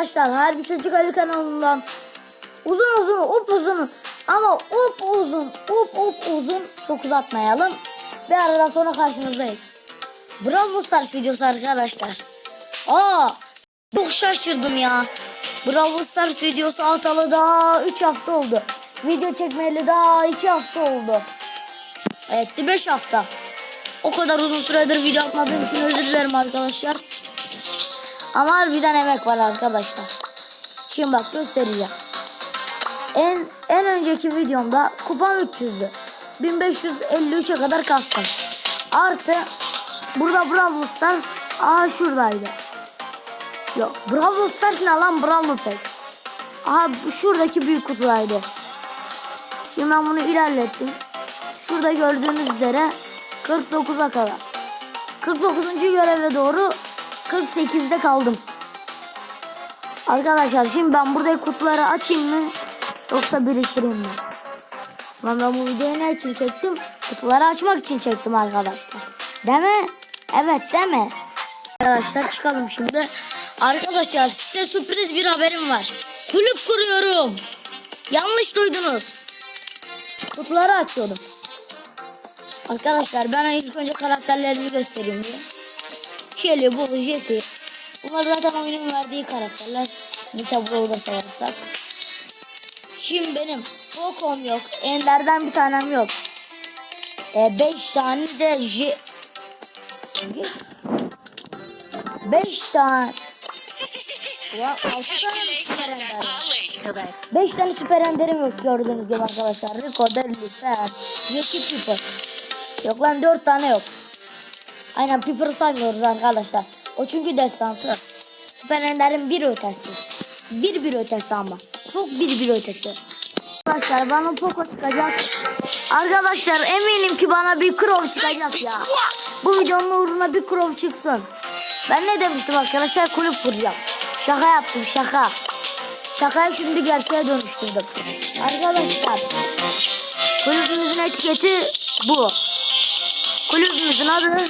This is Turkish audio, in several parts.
arkadaşlar Harbi Çocuk Ali kanalından uzun uzun up uzun ama up uzun up up uzun çok uzatmayalım. Bir aradan sonra karşınızdayız. Brawl Stars videosu arkadaşlar. Aa çok şaşırdım ya. Brawl Stars videosu atalı daha 3 hafta oldu. Video çekmeyeli daha 2 hafta oldu. Evet 5 hafta. O kadar uzun süredir video atmadığım için özür dilerim arkadaşlar. Ama harbiden emek var arkadaşlar. Şimdi bak göstereceğim. En en önceki videomda kupam 300'dü. 1553'e kadar kastım. Artı burada Brawl Stars aha şuradaydı. Yok Brawl Stars ne lan Brawl Pass. Aha şuradaki büyük kutudaydı. Şimdi ben bunu ilerlettim. Şurada gördüğünüz üzere 49'a kadar. 49. göreve doğru 48'de kaldım. Arkadaşlar şimdi ben buradaki kutuları açayım mı? Yoksa biriktireyim mi? Lan ben bu videoyu ne için çektim? Kutuları açmak için çektim arkadaşlar. Değil mi? Evet değil mi? Arkadaşlar çıkalım şimdi. Arkadaşlar size sürpriz bir haberim var. Kulüp kuruyorum. Yanlış duydunuz. Kutuları açıyordum. Arkadaşlar ben ilk önce karakterlerimi göstereyim diye. Shelly, Bull, Jesse. Bunlar zaten oyunun verdiği karakterler. Nita Brawl'da sayarsak. Şimdi benim Poco'm yok. Ender'den bir tanem yok. 5 tane de J... 5 tane... Ulan 6 tane süper ender var? 5 tane süper enderim yok gördüğünüz gibi arkadaşlar. Rico, Deli, Fer, Jackie Piper. Yok lan 4 tane yok. Aynen Piper'ı saymıyoruz arkadaşlar. O çünkü destansı. Süper Ender'in bir ötesi. Bir bir ötesi ama. Çok bir bir ötesi. Arkadaşlar bana Poco çıkacak. Arkadaşlar eminim ki bana bir Crow çıkacak ya. Bu videonun uğruna bir Crow çıksın. Ben ne demiştim arkadaşlar kulüp kuracağım. Şaka yaptım şaka. Şakayı şimdi gerçeğe dönüştürdüm. Arkadaşlar kulübümüzün etiketi bu. Kulübümüzün adı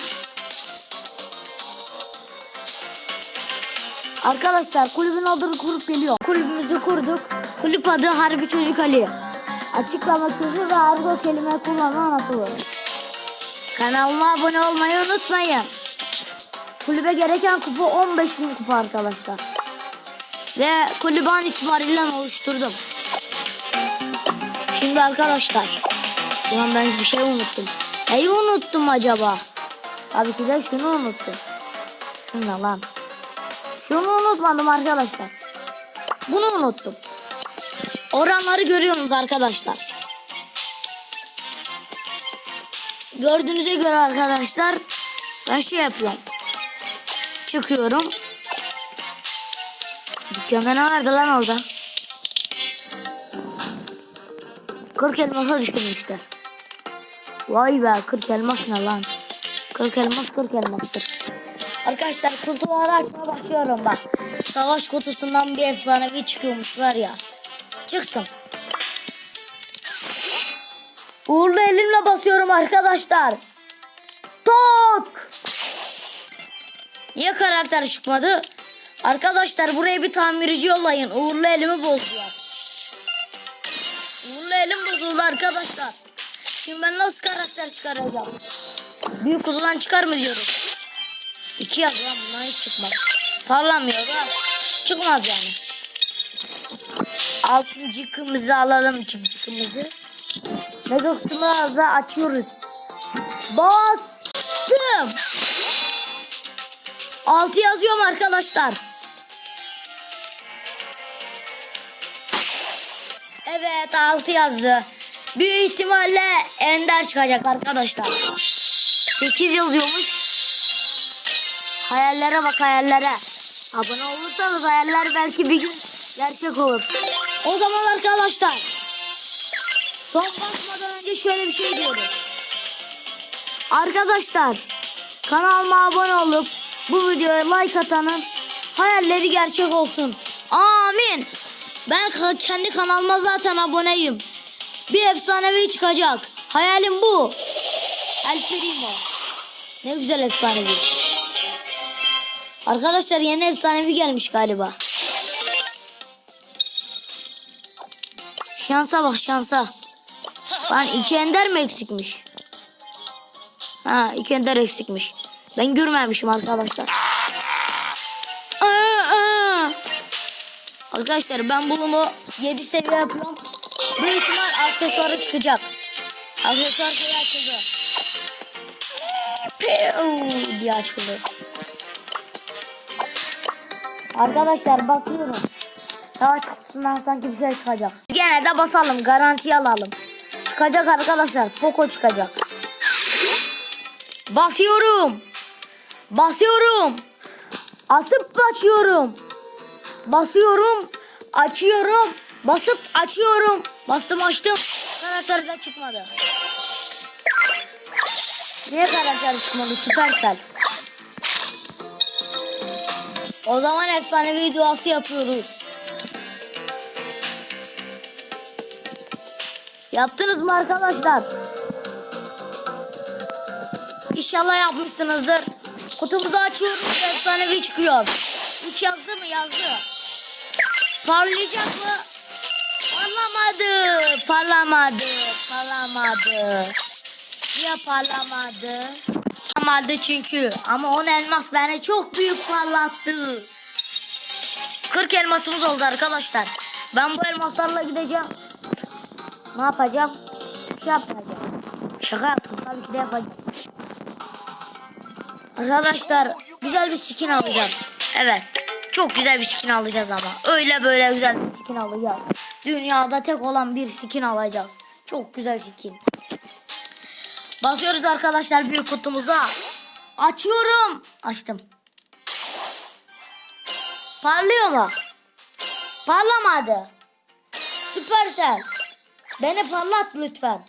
Arkadaşlar kulübün adını kurup geliyor. Kulübümüzü kurduk. Kulüp adı Harbi Çocuk Ali. Açıklama sözü ve argo kelime kullanma anlatılır. Kanalıma abone olmayı unutmayın. Kulübe gereken kupa 15 bin kupa arkadaşlar. Ve kulübü an itibariyle oluşturdum. Şimdi arkadaşlar. Ulan ben bir şey unuttum. Neyi unuttum acaba? Tabii ki de şunu unuttum. Şunu lan. Şunu unutmadım arkadaşlar. Bunu unuttum. Oranları görüyorsunuz arkadaşlar. Gördüğünüze göre arkadaşlar ben şey yapıyorum. Çıkıyorum. Dükkanda ne vardı lan orada? 40 elmasa düştüm işte. Vay be 40 elmas ne lan? 40 elmas 40 elmastır. Arkadaşlar kutuları açmaya başlıyorum bak. Savaş kutusundan bir efsanevi çıkıyormuş var ya. Çıksın. Uğurlu elimle basıyorum arkadaşlar. Tok. Niye karakter çıkmadı? Arkadaşlar buraya bir tamirci yollayın. Uğurlu elimi bozuyor. Uğurlu elim bozuldu arkadaşlar. Şimdi ben nasıl karakter çıkaracağım? Büyük kutudan çıkar mı diyoruz? İki yaz lan bundan hiç çıkmaz. Parlamıyor da çıkmaz yani. Altıncı kımızı alalım çıkımızı. Ve dostumuzu açıyoruz. Bastım. Altı yazıyorum arkadaşlar. Evet altı yazdı. Büyük ihtimalle Ender çıkacak arkadaşlar. 8 yazıyormuş. Hayallere bak hayallere. Abone olursanız hayaller belki bir gün gerçek olur. O zaman arkadaşlar son basmadan önce şöyle bir şey diyoruz. Arkadaşlar kanalıma abone olup bu videoya like atanın hayalleri gerçek olsun. Amin. Ben kendi kanalıma zaten aboneyim. Bir efsanevi çıkacak. Hayalim bu. El Primo. Ne güzel efsanevi. Arkadaşlar yeni efsanevi gelmiş galiba. Şansa bak şansa. Lan iki ender mi eksikmiş? Ha iki ender eksikmiş. Ben görmemişim arkadaşlar. Aa, aa. Arkadaşlar ben bulumu 7 seviye yapıyorum. Büyük ihtimal aksesuarı çıkacak. Aksesuar şey açıldı. Piu diye açıldı. Arkadaşlar bakıyorum. Savaş kutusundan sanki bir şey çıkacak. Gene de basalım garantiye alalım. Çıkacak arkadaşlar. Poco çıkacak. Basıyorum. Basıyorum. Asıp açıyorum. Basıyorum. Açıyorum. Basıp açıyorum. Bastım açtım. Karakter de çıkmadı. Niye karakter çıkmadı? Süpersel. O zaman efsanevi duası yapıyoruz. Yaptınız mı arkadaşlar? İnşallah yapmışsınızdır. Kutumuzu açıyoruz. Efsanevi çıkıyor. 3 yazdı mı? Yazdı. Parlayacak mı? Parlamadı. Parlamadı. Parlamadı. Niye parlamadı? Parlamadı çünkü. Ama 10 elmas beni çok büyük parlattı. 40 elmasımız oldu arkadaşlar. Ben bu elmaslarla gideceğim. Ne yapacağım? Bir şey yapmayacağım. Şaka yaptım. Tabii ki de yapacağım. Arkadaşlar güzel bir skin alacağız. Evet. Çok güzel bir skin alacağız ama. Öyle böyle güzel bir skin alacağız. Dünyada tek olan bir skin alacağız. Çok güzel skin. Basıyoruz arkadaşlar büyük kutumuza. Açıyorum. Açtım. Parlıyor mu? Parlamadı. Süpersel. Beni parlat lütfen.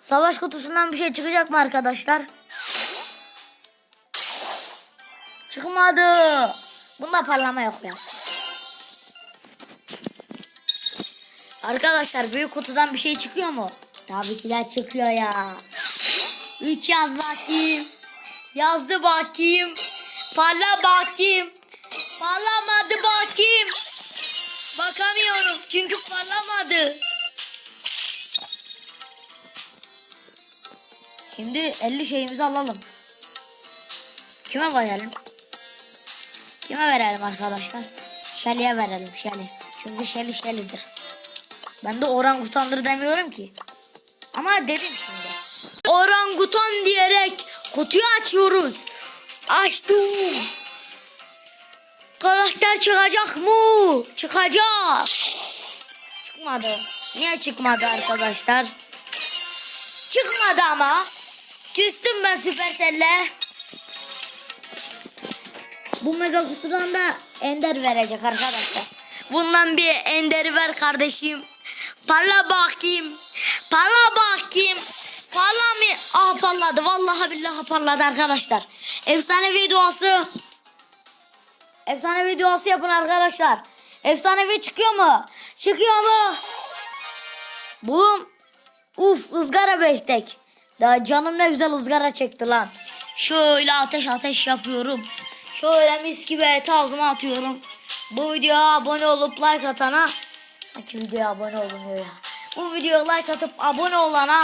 Savaş kutusundan bir şey çıkacak mı arkadaşlar? Çıkmadı. Bunda parlama yok ya. Arkadaşlar büyük kutudan bir şey çıkıyor mu? Tabii ki de çıkıyor ya. 3 yaz bakayım. Yazdı bakayım. Parla bakayım. Parlamadı bakayım. Bakamıyorum çünkü parlamadı. Şimdi 50 şeyimizi alalım. Kime verelim? Kime verelim arkadaşlar? Shelly'e verelim Shelly. Çünkü Shelly Shelly'dir. Ben de orangutandır demiyorum ki. Ama dedim şimdi. Orangutan diyerek kutuyu açıyoruz. Açtım. Karakter çıkacak mı? Çıkacak. Çıkmadı. Niye çıkmadı arkadaşlar? Çıkmadı ama. Küstüm ben Supercell'le. Bu mega kutudan da ender verecek arkadaşlar. Bundan bir enderi ver kardeşim. Parla bakayım. Parla bakayım. Parla mı? Ah parladı. Vallahi billahi parladı arkadaşlar. Efsanevi duası. Efsanevi duası yapın arkadaşlar. Efsanevi çıkıyor mu? Çıkıyor mu? Bulum. Uf ızgara beytek. Daha canım ne güzel ızgara çekti lan. Şöyle ateş ateş yapıyorum. Şöyle mis gibi et ağzıma atıyorum. Bu videoya abone olup like atana sanki videoya abone olmuyor ya. Bu videoya like atıp abone olana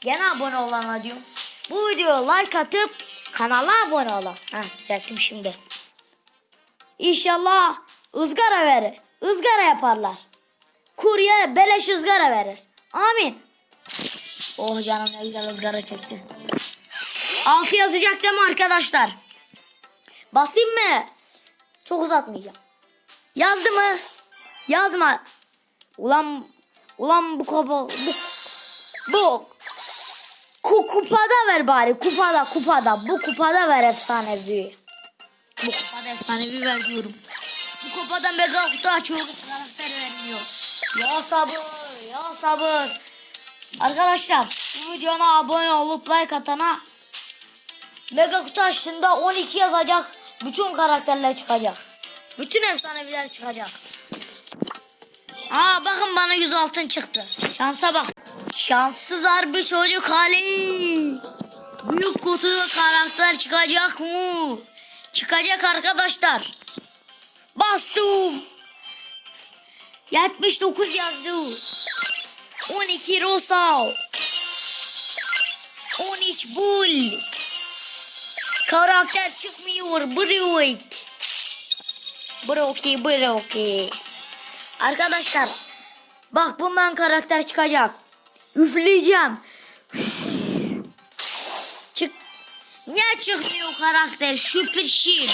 gene abone olana diyorum. Bu videoya like atıp kanala abone olun. Heh çektim şimdi. İnşallah ızgara verir. ızgara yaparlar. Kurye beleş ızgara verir. Amin. Oh canım ne güzel ızgara çekti. Altı yazacak değil mi arkadaşlar? Basayım mı? Çok uzatmayacağım. Yazdı mı? Yazma. Ulan ulan bu kupa bu bu ku, kupada ver bari kupada kupada bu kupada ver efsanevi. Bu kupada efsanevi ver diyorum. Bu kupadan mega kutu açıyoruz karakter vermiyor. Ya sabır ya sabır. Arkadaşlar bu videona abone olup like atana Mega kutu açtığında 12 yazacak. Bütün karakterler çıkacak. Bütün efsaneviler çıkacak. Aa bakın bana 100 altın çıktı. Şansa bak. Şanssız harbi çocuk hali. Büyük kutu karakter çıkacak mı? Çıkacak arkadaşlar. Bastım. 79 yazdı. 12 Rosa. 13 Bull. Karakter çıkmıyor. Brook. Broki Broki. Arkadaşlar bak bundan karakter çıkacak. Üfleyeceğim. Çık. Niye çıkmıyor karakter? Süper şir.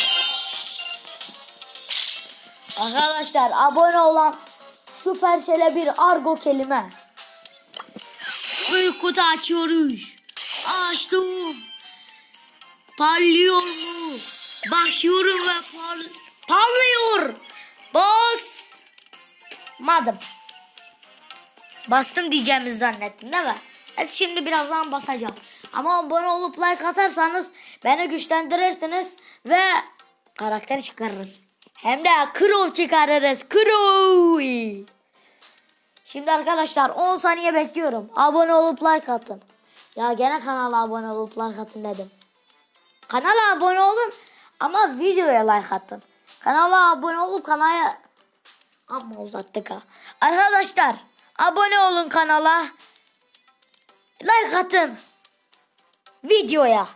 Arkadaşlar abone olan Süpersel'e bir argo kelime. Büyük kutu açıyoruz. Açtım. Parlıyor mu? Bakıyorum ve par parlıyor. Bas. Madım. Bastım diyeceğimizi zannettin değil mi? Evet şimdi birazdan basacağım. Ama abone olup like atarsanız beni güçlendirirsiniz ve karakter çıkarırız. Hem de Crow çıkarırız. Crow. Şimdi arkadaşlar 10 saniye bekliyorum. Abone olup like atın. Ya gene kanala abone olup like atın dedim. Kanala abone olun ama videoya like atın. Kanala abone olup kanala ama uzattık ha. Arkadaşlar abone olun kanala. Like atın. Videoya.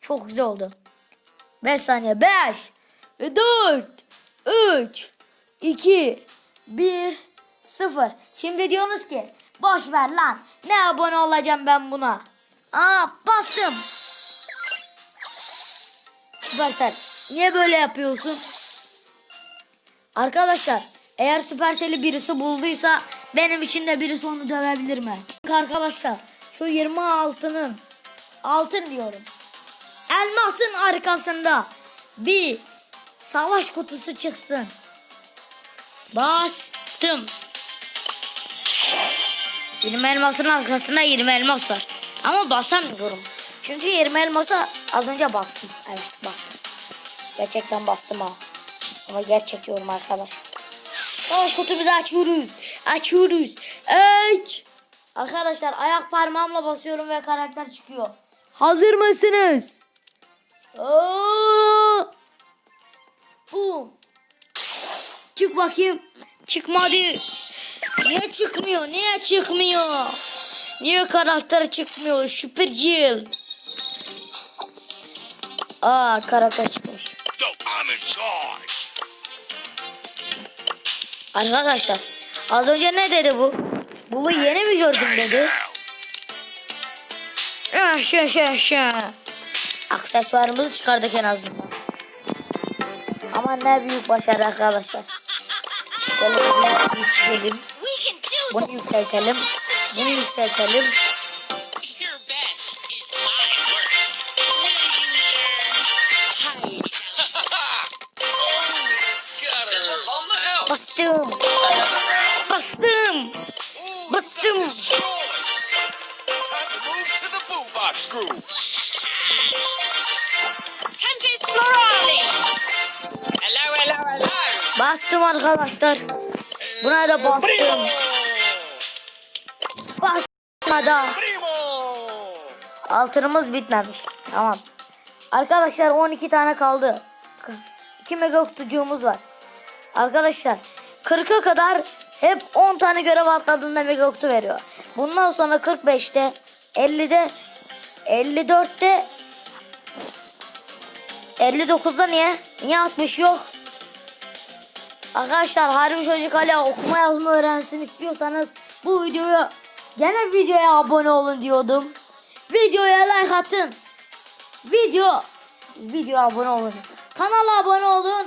Çok güzel oldu. 5 saniye. 5 ve 4 3 2 1 0 Şimdi diyorsunuz ki boş ver lan. Ne abone olacağım ben buna. Aa bastım. Süpersel. Niye böyle yapıyorsun? Arkadaşlar eğer Süpersel'i birisi bulduysa benim için de birisi onu dövebilir mi? Arkadaşlar şu 26'nın altın diyorum. Elmasın arkasında bir savaş kutusu çıksın. Bastım. 20 elmasın arkasında 20 elmas var. Ama basamıyorum. Çünkü 20 elmasa az önce bastım. Evet bastım. Gerçekten bastım ha. Ama gerçek yorum arkadaş. Savaş kutumuzu açıyoruz. Açıyoruz. Aç. Arkadaşlar ayak parmağımla basıyorum ve karakter çıkıyor. Hazır mısınız? Oo! Bum. Çık bakayım. Çıkmadı. Niye çıkmıyor? Niye çıkmıyor? Niye karakter çıkmıyor? Süpercil. Aa karakter çıkmış. So I'm in charge. Arkadaşlar az önce ne dedi bu? Bunu yeni mi gördüm dedi. Şu şu şu. Aksesuarımızı çıkardık en azından. Ama ne büyük başarı arkadaşlar. Böyle bir yükseltelim. Bunu yükseltelim. Bunu yükseltelim. Bastım arkadaşlar. Buna da bastım. Primo! Altınımız bitmemiş. Tamam. Arkadaşlar 12 tane kaldı. 2 mega kutucuğumuz var. Arkadaşlar 40'a kadar hep 10 tane görev atladığında mega kutu veriyor. Bundan sonra 45'te 50'de 54'te 59'da niye? Niye 60 yok? Arkadaşlar Harbi Çocuk hala okuma yazma öğrensin istiyorsanız bu videoyu gene videoya abone olun diyordum. Videoya like atın. Video video abone olun. Kanala abone olun.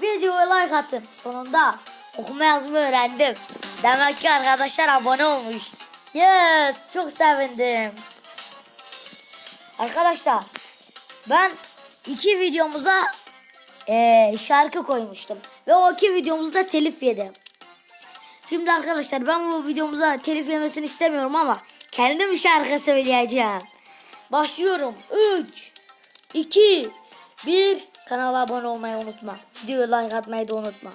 Videoya like atın. Sonunda okuma yazma öğrendim. Demek ki arkadaşlar abone olmuş. Yes, çok sevindim. Arkadaşlar ben iki videomuza eee, şarkı koymuştum. Ve o iki videomuzda telif yedim. Şimdi arkadaşlar ben bu videomuza telif yemesini istemiyorum ama kendim şarkı söyleyeceğim. Başlıyorum. 3, 2, 1. Kanala abone olmayı unutma. Videoya like atmayı da unutma.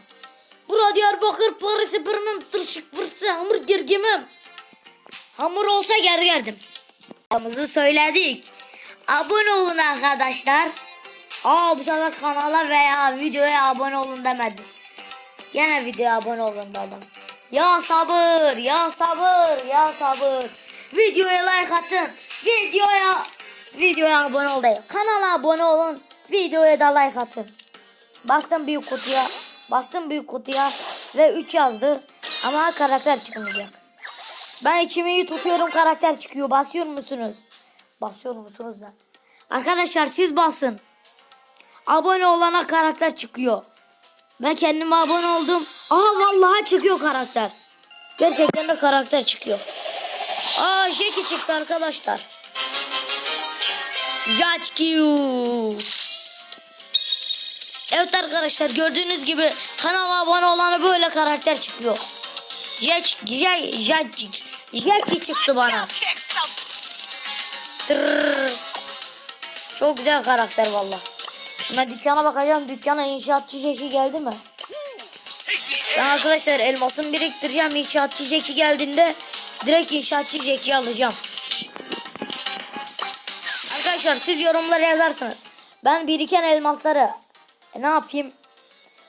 Bura Diyarbakır Paris'i birmem tırşık pırsı hamur gergemem. Hamur olsa gergerdim. Amızı söyledik. Abone olun arkadaşlar. Aa bu sefer kanala veya videoya abone olun demedim. Yine videoya abone olun dedim. Ya sabır, ya sabır, ya sabır. Videoya like atın. Videoya videoya abone ol değil. Kanala abone olun. Videoya da like atın. Bastım büyük kutuya. Bastım büyük kutuya ve 3 yazdı. Ama karakter çıkmayacak. Ben içimi tutuyorum karakter çıkıyor. Basıyor musunuz? Basıyor musunuz da? Arkadaşlar siz basın. Abone olana karakter çıkıyor. Ben kendime abone oldum. Aha vallahi çıkıyor karakter. Gerçekten de karakter çıkıyor. Aa Jackie çıktı arkadaşlar. Jackie. Evet arkadaşlar gördüğünüz gibi kanala abone olana böyle karakter çıkıyor. Jack, Jack, Jack, Jackie çıktı bana. Tırrrr. Çok güzel karakter valla. Ben dükkana bakacağım. Dükkana inşaatçı Jackie geldi mi? Ben arkadaşlar elmasımı biriktireceğim. İnşaatçı Jackie geldiğinde direkt inşaatçı Jackie'yi alacağım. Arkadaşlar siz yorumlara yazarsınız. Ben biriken elmasları e, ne yapayım?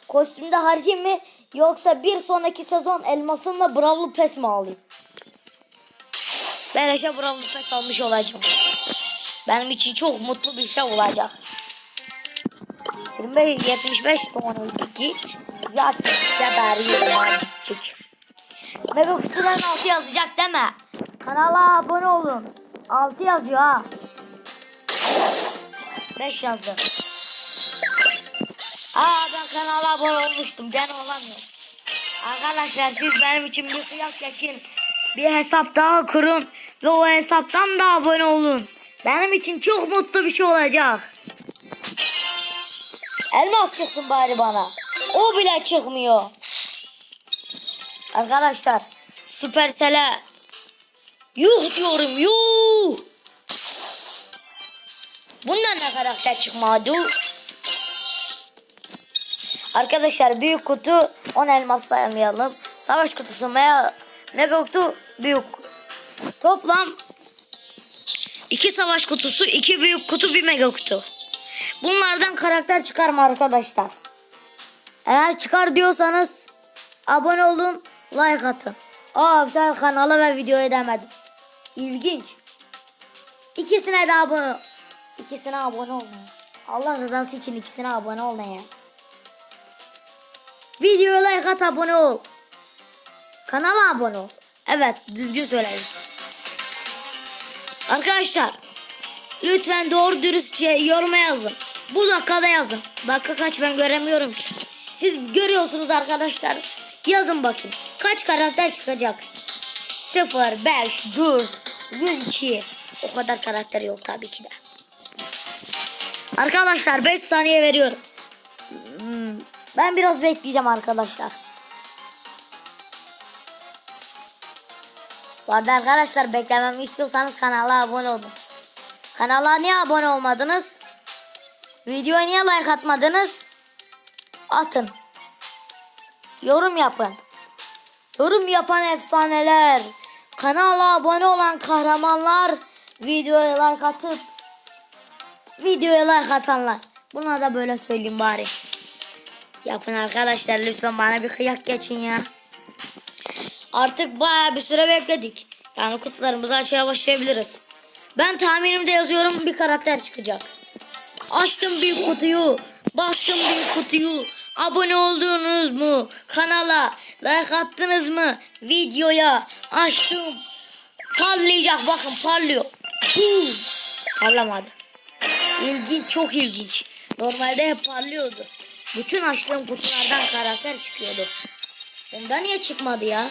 Kostümde harcayayım mı? Yoksa bir sonraki sezon elmasımla Bravlı Pes mi alayım? Ben Eşe Bravlı Pes almış olacağım. Benim için çok mutlu bir şey olacak. 25 75 ton 2 ya geberiyorum artık. Mega kutudan 6 yazacak deme. Kanala abone olun. 6 yazıyor ha. 5 yazdı. Aa ben kanala abone olmuştum. Ben olamıyorum. Arkadaşlar siz benim için bir kıyak geçin. Bir hesap daha kurun. Ve o hesaptan da abone olun. Benim için çok mutlu bir şey olacak. Elmas çıksın bari bana. O bile çıkmıyor. Arkadaşlar Supercell'e yuh diyorum yuh. Bundan ne karakter çıkmadı? Arkadaşlar büyük kutu 10 elmas saymayalım. Savaş kutusu mega, mega kutu büyük. Toplam 2 savaş kutusu, 2 büyük kutu, bir mega kutu. Bunlardan karakter çıkarma arkadaşlar. Eğer çıkar diyorsanız abone olun, like atın. Aa sen kanala ve videoya demedim. İlginç. İkisine de abone İkisine abone olmayın. Allah rızası için ikisine abone olun ya. Videoya like at abone ol. Kanala abone ol. Evet düzgün söyledim. Arkadaşlar lütfen doğru dürüstçe yoruma yazın. Bu dakikada yazın. Dakika kaç ben göremiyorum ki. Siz görüyorsunuz arkadaşlar. Yazın bakayım. Kaç karakter çıkacak? 0, 5, 4, 102. O kadar karakter yok tabii ki de. Arkadaşlar 5 saniye veriyorum. Hmm, Ben biraz bekleyeceğim arkadaşlar. Bu arkadaşlar beklememi istiyorsanız kanala abone olun. Kanala niye abone olmadınız? Videoya niye like atmadınız? Atın. Yorum yapın. Yorum yapan efsaneler. Kanala abone olan kahramanlar. Videoya like atıp videoya like atanlar. Buna da böyle söyleyeyim bari. Yapın arkadaşlar lütfen bana bir kıyak geçin ya. Artık baya bir süre bekledik. Yani kutularımızı açmaya başlayabiliriz. Ben tahminimde yazıyorum bir karakter çıkacak. Açtım büyük kutuyu. Bastım büyük kutuyu. Abone oldunuz mu? Kanala like attınız mı? Videoya açtım. Parlayacak bakın parlıyor. Huu. Parlamadı. İlginç çok ilginç. Normalde hep parlıyordu. Bütün açtığım kutulardan karakter çıkıyordu. Bunda niye çıkmadı ya?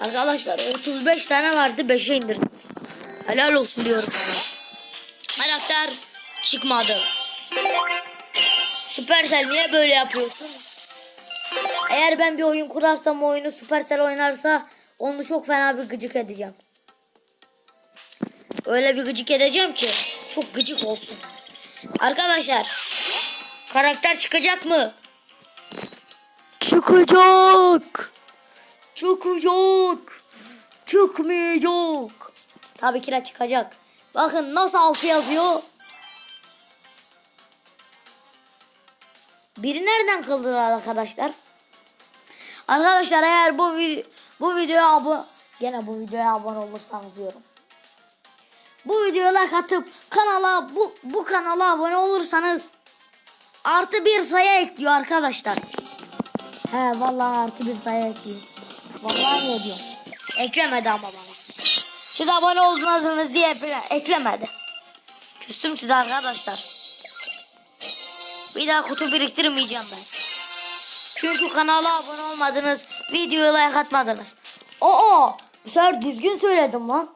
Arkadaşlar 35 tane vardı 5'e indirdim. Helal olsun diyorum. Karakter çıkmadı. Supercell niye böyle yapıyorsun? Eğer ben bir oyun kurarsam o oyunu Supercell oynarsa onu çok fena bir gıcık edeceğim. Öyle bir gıcık edeceğim ki çok gıcık olsun. Arkadaşlar karakter çıkacak mı? Çıkacak. Çıkacak. Çıkmayacak. Tabii ki de çıkacak. Bakın nasıl altı yazıyor. Biri nereden kıldılar arkadaşlar? Arkadaşlar eğer bu vi- bu videoya abone gene bu videoya abone olursanız diyorum. Bu videoya like atıp kanala bu bu kanala abone olursanız artı bir sayı ekliyor arkadaşlar. He vallahi artı bir sayı ekliyor. Vallahi ne diyorum. Eklemedi ama bana. Siz abone olmadınız diye eklemedi. Küstüm size arkadaşlar. Bir daha kutu biriktirmeyeceğim ben. Çünkü kanala abone olmadınız, videoya like atmadınız. Aa, bu sefer düzgün söyledim lan.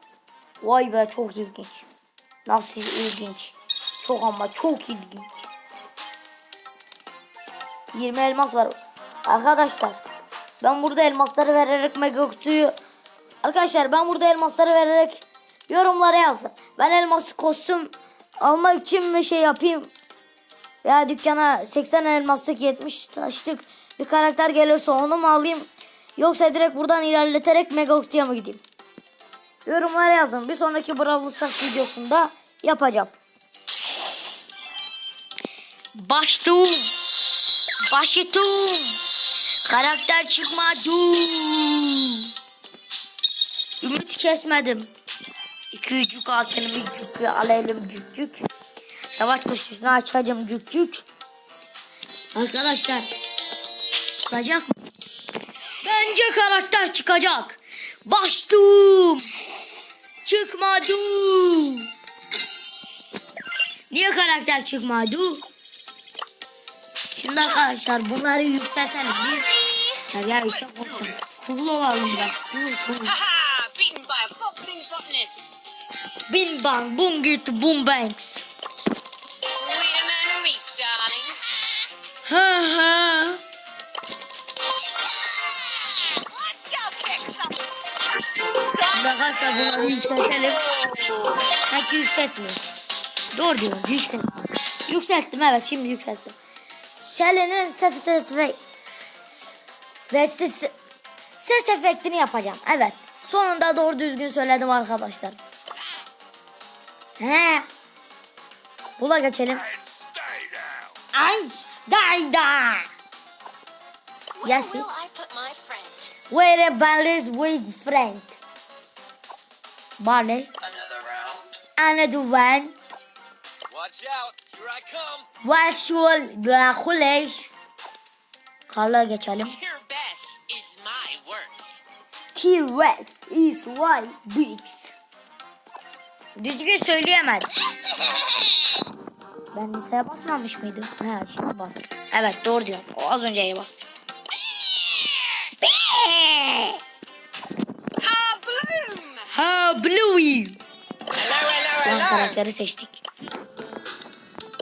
Vay be çok ilginç. Nasıl ilginç. Çok ama çok ilginç. 20 elmas var. Arkadaşlar ben burada elmasları vererek mega kutuyu Arkadaşlar ben burada elmasları vererek yorumlara yazdım. Ben elmas kostüm almak için mi şey yapayım? Ya dükkana 80 elmaslık 70 taşlık bir karakter gelirse onu mu alayım? Yoksa direkt buradan ilerleterek mega kutuya mı gideyim? Yorumlara yazın. Bir sonraki Brawl Stars videosunda yapacağım. Baştum. Başıtum. Karakter çıkmadı. Ümit kesmedim. İki yücük altını bir cük alayım cük cük. Savaş kuşçusunu açacağım cük cük. Arkadaşlar. Çıkacak mı? Bence karakter çıkacak. Baştum. Çıkmadı. Niye karakter çıkmadı? Şimdi arkadaşlar bunları yükseltelim. Bir ya çok olsun. Cool olalım biraz. Cool cool. Beaten by a boxing botanist. Bin bang boom git boom bangs. Wait a minute, darling. Ha ha. Arkadaşlar bunları yükseltelim. Sanki yükseltmiyor. Doğru diyorum yükselttim. Yükselttim evet şimdi yükselttim. Şelenin ses ses ve ve ses, ses efektini yapacağım. Evet. Sonunda doğru düzgün söyledim arkadaşlar. He. Bula geçelim. Ay, dayda. Yes. Where will I put my friend? Where a balance with friend. Barney. Another round. Another one. Watch out. Here I come. What's your? Karla geçelim. T-Rex is why big. Düzgün söyleyemedim. Ben niteye basmamış mıydım? Ha şimdi bas. Evet doğru diyorum. O az önceye bas. Ha bloom! Ha Bluey. Hello, hello, Lan karakteri seçtik.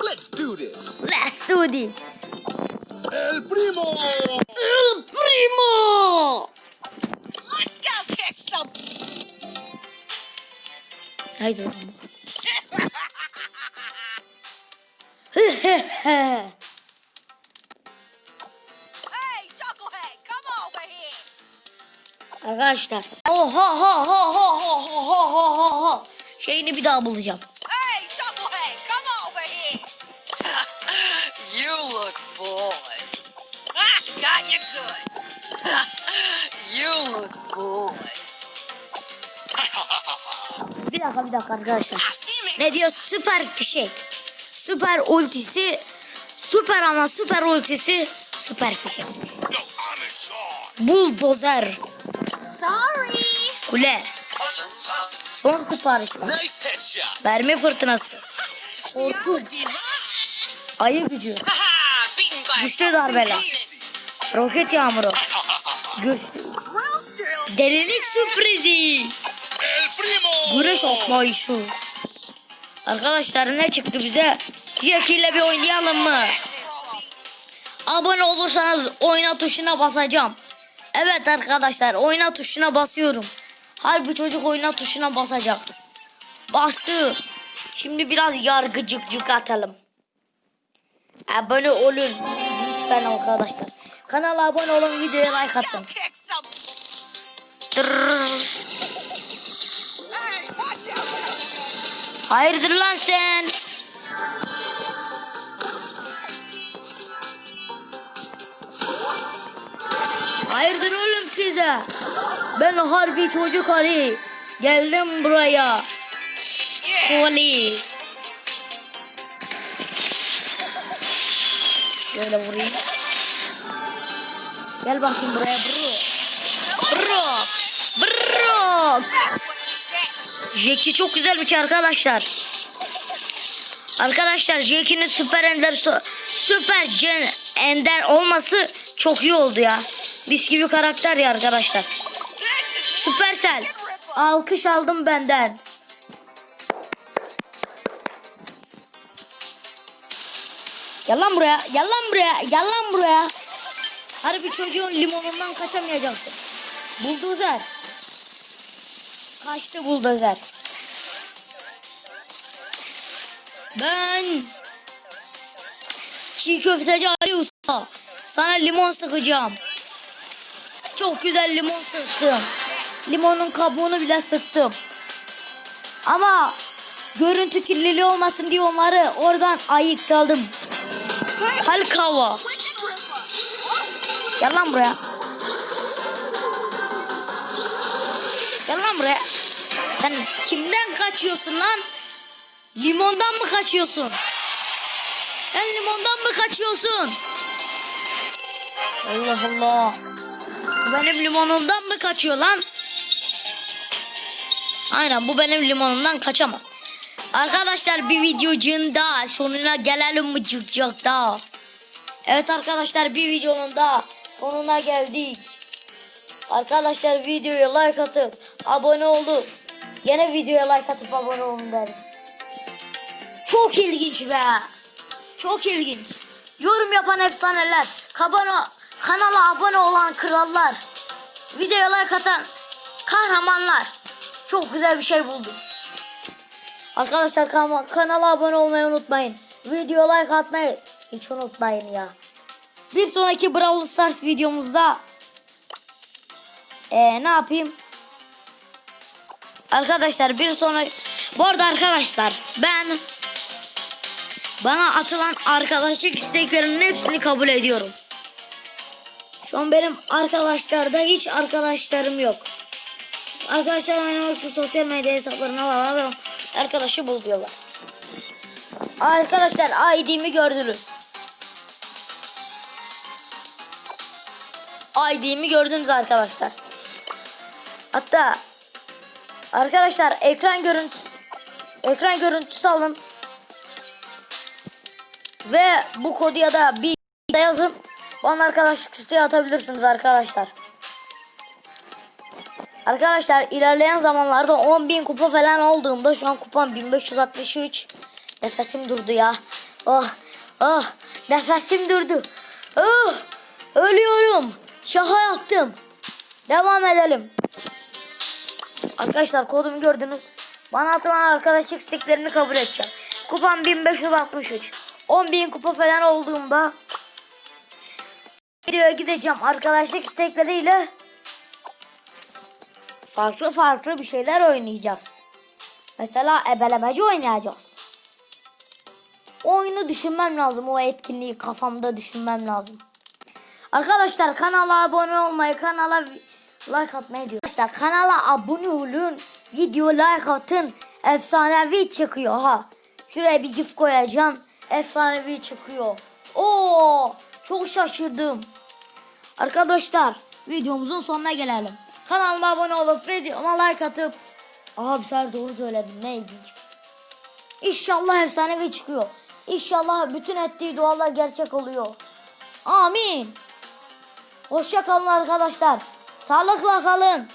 Let's do this. Let's do this. El primo. El Primo. Haydi. Hey, Chucklehead, come over here. Arkadaşlar. Oha ha ha ha ha ha ha ha ha. Şeyini bir daha bulacağım. Dakika bir dakika arkadaşlar. Ne diyor? Süper fişek. Süper ultisi. Süper ama süper ultisi. Süper fişek. Buldozer. Sorry. Kule. Son sipariş. Headshot. Mermi fırtınası. Hortum. Ayı gücü. Güçlü darbeler. Roket yağmuru. Güç. Delilik sürprizi. Güreş atlayışı. Arkadaşlar ne çıktı bize? Jackie ile bir oynayalım mı? Abone olursanız oyna tuşuna basacağım. Evet arkadaşlar oyna tuşuna basıyorum. Halbuki çocuk oyna tuşuna basacak. Bastı. Şimdi biraz yargıcıkcık atalım. Abone olun. Lütfen arkadaşlar. Kanala abone olun videoya like atın. Hayırdır lan sen? Hayır Hayırdır oğlum size? Ben harbi çocuk Ali. Geldim buraya. Ali. Böyle vurayım. Gel bakayım buraya bro. Jackie çok güzelmiş arkadaşlar. Arkadaşlar Jackie'nin süper ender süper gen ender olması çok iyi oldu ya. Mis gibi karakter ya arkadaşlar. Süpersel. Alkış aldım benden. Gel buraya. Gel buraya. Gel buraya. Harbi çocuğun limonundan kaçamayacaksın. Buldozer. Kaçtı buldozer. Ben çiğ köfteci Ali Usta. Sana limon sıkacağım. Çok güzel limon sıktım. Limonun kabuğunu bile sıktım. Ama görüntü kirliliği olmasın diye onları oradan ayıkladım. Halkava. Gel lan buraya. Sen kimden kaçıyorsun lan? Limondan mı kaçıyorsun? Sen limondan mı kaçıyorsun? Allah Allah. Benim limonumdan mı kaçıyor lan? Aynen bu benim limonumdan kaçamaz. Arkadaşlar bir videocun daha sonuna gelelim mi çıkacak daha. Evet arkadaşlar bir videonun daha sonuna geldik. Arkadaşlar videoya like atıp abone olun. Yine videoya like atıp abone olun derim. Çok ilginç be. Çok ilginç. Yorum yapan efsaneler. Kabana, kanala abone olan krallar. Videoya like atan kahramanlar. Çok güzel bir şey buldum. Arkadaşlar kan- kanala abone olmayı unutmayın. Videoya like atmayı hiç unutmayın ya. Bir sonraki Brawl Stars videomuzda ee, ne yapayım? Arkadaşlar bir sonraki bu arada arkadaşlar ben bana atılan arkadaşlık isteklerinin hepsini kabul ediyorum. An benim arkadaşlarda hiç arkadaşlarım yok. Arkadaşlar oynamak için sosyal medya hesaplarına var. Arkadaşı bul diyorlar. Arkadaşlar ID'mi gördünüz. ID'mi gördünüz arkadaşlar. Hatta arkadaşlar ekran görüntü ekran görüntüsü alın. Ve bu kodu ya da bir yazın. Bana arkadaşlık isteği atabilirsiniz arkadaşlar. Arkadaşlar ilerleyen zamanlarda 10.000 kupa falan olduğumda şu an kupam 1563. Nefesim durdu ya. Oh oh nefesim durdu. Oh ölüyorum. Şaka yaptım. Devam edelim. Arkadaşlar kodumu gördünüz. Bana atılan arkadaşlık isteklerini kabul edeceğim. Kupam 1563. 10.000 kupa falan olduğumda videoya gideceğim arkadaşlık istekleriyle farklı farklı bir şeyler oynayacağız. Mesela ebelemeci oynayacağız. Oyunu düşünmem lazım. O etkinliği kafamda düşünmem lazım. Arkadaşlar kanala abone olmayı, kanala like atmayı diyor. Arkadaşlar kanala abone olun, video like atın. Efsanevi çıkıyor ha. Şuraya bir gif koyacağım. Efsanevi çıkıyor. Oo, çok şaşırdım. Arkadaşlar videomuzun sonuna gelelim. Kanalıma abone olup videoma like atıp Aha bir doğru söyledim ne ilginç. İnşallah efsanevi çıkıyor. İnşallah bütün ettiği dualar gerçek oluyor. Amin. Hoşça kalın arkadaşlar. Sağlıkla kalın.